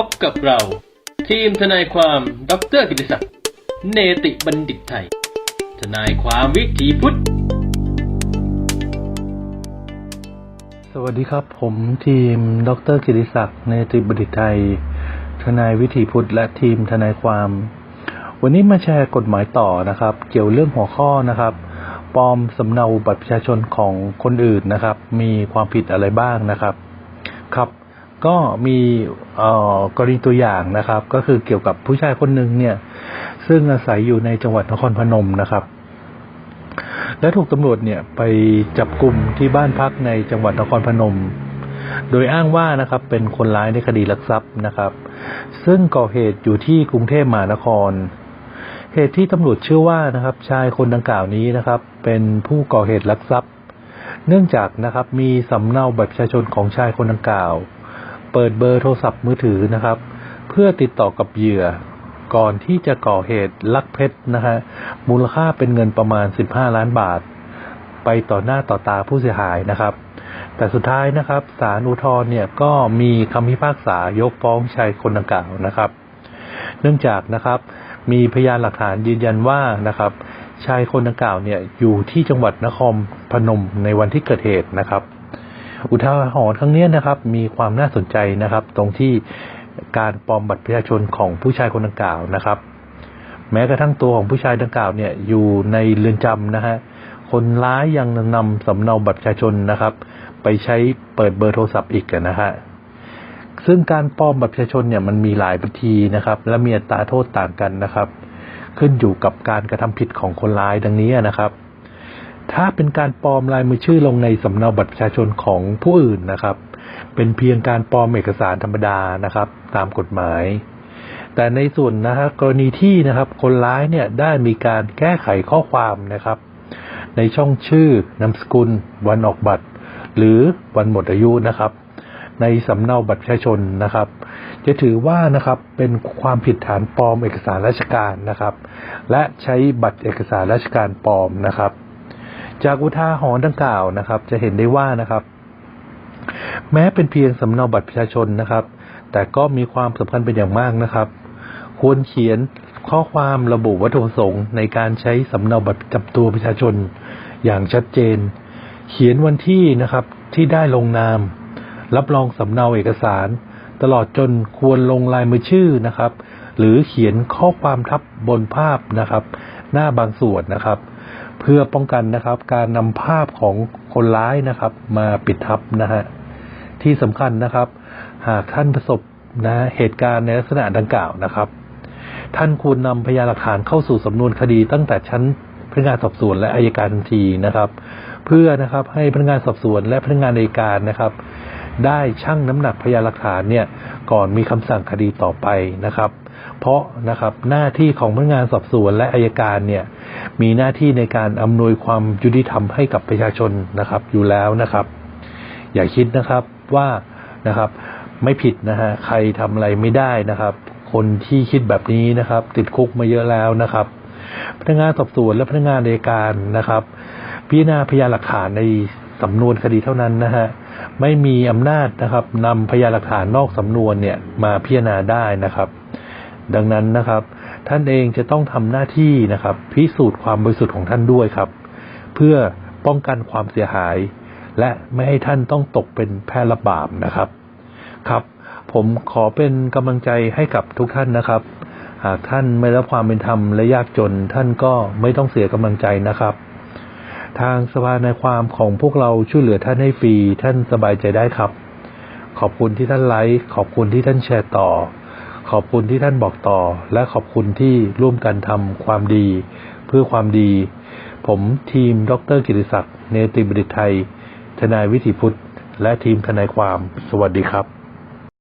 พบกับเรา ทีมทนายความดรกิติศักดิ์เนติบัณฑิตไทย ทนายความวิถีพุทธ สวัสดีครับผมทีมดรกิติศักดิ์เนติบัณฑิตไทย ทนายวิถีพุทธและทีมทนายความ วันนี้มาแชร์กฎหมายต่อนะครับ เกี่ยวเรื่องหัวข้อนะครับปลอมสำเนาบัตรประชาชนของคนอื่นนะครับ มีความผิดอะไรบ้างนะครับ ครับ ก็มีกรณีตัวอย่างนะครับ ก็คือเกี่ยวกับผู้ชายคนหนึ่งเนี่ย ซึ่งอาศัยอยู่ในจังหวัดนครพนมนะครับ และถูกตำรวจเนี่ยไปจับกลุ่มที่บ้านพักในจังหวัดนครพนม โดยอ้างว่านะครับ เป็นคนร้ายในคดีลักทรัพย์นะครับ ซึ่งก่อเหตุอยู่ที่กรุงเทพมหานครเหตุที่ตำรวจเชื่อว่านะครับ ชายคนดังกล่าวนี้นะครับ เป็นผู้ก่อเหตุลักทรัพย์ เนื่องจากนะครับมีสำเนาบัตรประชาชนของชายคนดังกล่าว เปิดเบอร์โทรศัพท์มือถือนะครับ เพื่อติดต่อกับเหยื่อ ก่อนที่จะก่อเหตุลักเพชรนะฮะมูลค่าเป็นเงินประมาณ 15 ล้านบาท ไปต่อหน้าต่อตาผู้เสียหายนะครับ แต่สุดท้ายนะครับศาลอุทธร์เนี่ยก็มีคำพิพากษายกฟ้องชายคนดังกล่าวนะครับ เนื่องจากนะครับ มีพยานหลักฐานยืนยันว่านะครับชายคนดังกล่าวเนี่ยอยู่ที่จังหวัดนครพนมในวันที่เกิดเหตุนะครับ อุทาหรณ์ครั้งนี้นะครับ มีความน่าสนใจนะครับ ตรงที่การปลอมบัตรประชาชนของผู้ชายคนดังกล่าวนะครับ แม้กระทั่งตัวของผู้ชายดังกล่าวเนี่ยอยู่ในเรือนจำนะฮะคนร้ายยังนำสำเนาบัตรประชาชนนะครับ ไปใช้เปิดเบอร์โทรศัพท์อีกนะฮะซึ่งการปลอมบัตรประชาชนเนี่ยมันมีหลายวิธีนะครับ และมีอัตราโทษต่างกันนะครับ ขึ้นอยู่กับการกระทำผิดของคนร้ายดังนี้นะครับ ถ้าเป็นการปลอมลายมือชื่อลงในสำเนาบัตรประชาชนของผู้อื่นนะครับ เป็นเพียงการปลอมเอกสารธรรมดานะครับ ตามกฎหมาย แต่ในส่วนนะครกรณีที่นะครับ คนร้ายเนี่ยได้มีการแก้ไขข้อความนะครับ ในช่องชื่อนามสกุล วันออกบัตร หรือวันหมดอายุนะครับ ในสำเนาบัตรประชาชนนะครับ จะถือว่านะครับเป็นความผิดฐานปลอมเอกสารราชการนะครับ และใช้บัตรเอกสารราชการปลอมนะครับ จากอุทาหรณ์ดังกล่าวนะครับ จะเห็นได้ว่านะครับ แม้เป็นเพียงสำเนาบัตรประชาชนนะครับ แต่ก็มีความสำคัญเป็นอย่างมากนะครับ ควรเขียนข้อความระบุวัตถุประสงค์ในการใช้สำเนาบัตรประจำตัวประชาชนอย่างชัดเจน เขียนวันที่นะครับที่ได้ลงนาม รับรองสำเนาเอกสาร ตลอดจนควรลงลายมือชื่อนะครับ หรือเขียนข้อความทับบนภาพนะครับ หน้าบางส่วนนะครับ พื่อป้องกันนะครับ การนำภาพของคนร้ายนะครับ มาปิดทับนะฮะที่สำคัญนะครับ หากท่านประสบนะเหตุการณ์ในลักษณะดังกล่าวนะครับ ท่านควรนำพยานหลักฐานเข้าสู่สำนวนคดีตั้งแต่ชั้นพนักงานสอบสวนและอายการทันทีนะครับ เพื่อนะครับให้พนักงานสอบสวนและพนักงานอัยการนะครับ ได้ชั่งน้ำหนักพยานหลักฐานเนี่ยก่อนมีคำสั่งคดีต่อไปนะครับ เพราะนะครับหน้าที่ของพนักงานสอบสวนและอายการเนี่ยมีหน้าที่ในการอำนวยความยุติธรรมให้กับประชาชนนะครับอยู่แล้วนะครับ อย่าคิดนะครับว่านะครับไม่ผิดนะฮะใครทำอะไรไม่ได้นะครับ คนที่คิดแบบนี้นะครับ ติดคุกมาเยอะแล้วนะครับพนักงานสอบสวนและพนักงานอัยการนะครับ พิจารณาพยานหลักฐานในสำนวนคดีเท่านั้นนะฮะไม่มีอำนาจนะครับนำพยานหลักฐานนอกสำนวนเนี่ยมาพิจารณาได้นะครับ ดังนั้นนะครับ ท่านเองจะต้องทำหน้าที่นะครับ พิสูจน์ความบริสุทธิ์ของท่านด้วยครับ เพื่อป้องกันความเสียหาย และไม่ให้ท่านต้องตกเป็นแพร่ระบาปนะครับครับ ผมขอเป็นกำลังใจให้กับทุกท่านนะครับ หากท่านไม่รับความเป็นธรรมและยากจน ท่านก็ไม่ต้องเสียกำลังใจนะครับ ทางสภาในความของพวกเราช่วยเหลือท่านให้ฟรีท่านสบายใจได้ครับ ขอบคุณที่ท่านไลค์ขอบคุณที่ท่านแชร์ต่อ ขอบคุณที่ท่านบอกต่อ และขอบคุณที่ร่วมกันทำความดี เพื่อความดี ผมทีม ดรกิติศักดิ์เนติบดิตไทย ทนายวิถีพุทธ และทีมทนายความ สวัสดีครับ